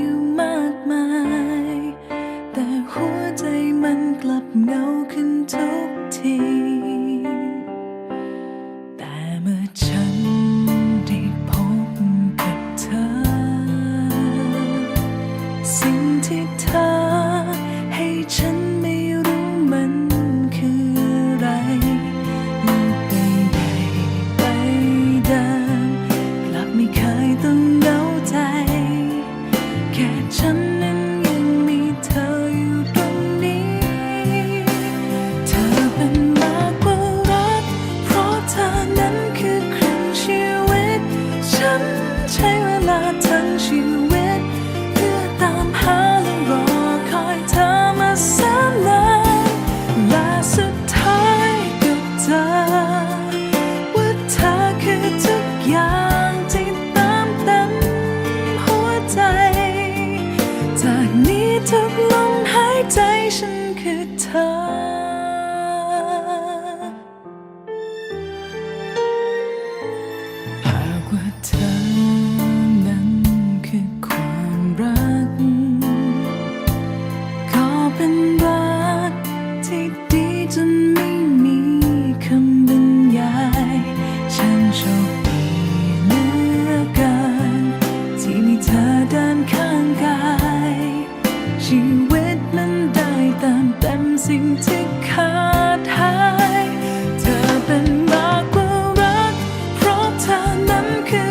อยู่มากมาย แต่หัวใจมันกลับเงาขึ้นทุกที แต่เมื่อฉันได้พบกับเธอสิ่ง เป็นรักที่ดีจนไม่มีคำบรรยายฉันโชคดีเหลือเกินที่มีเธอเดินข้างกาย ชีวิตมันได้เติมเต็มสิ่งที่ขาดหาย เธอเป็นมากกว่ารัก เพราะเธอนั้นคือ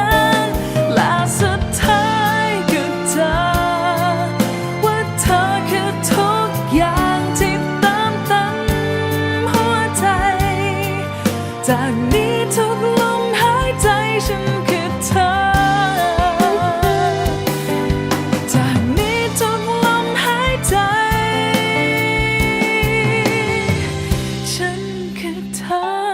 น จากนี้ทุกลมหายใจฉันคือเธอ จากนี้ทุกลมหายใจ ฉันคือเธอ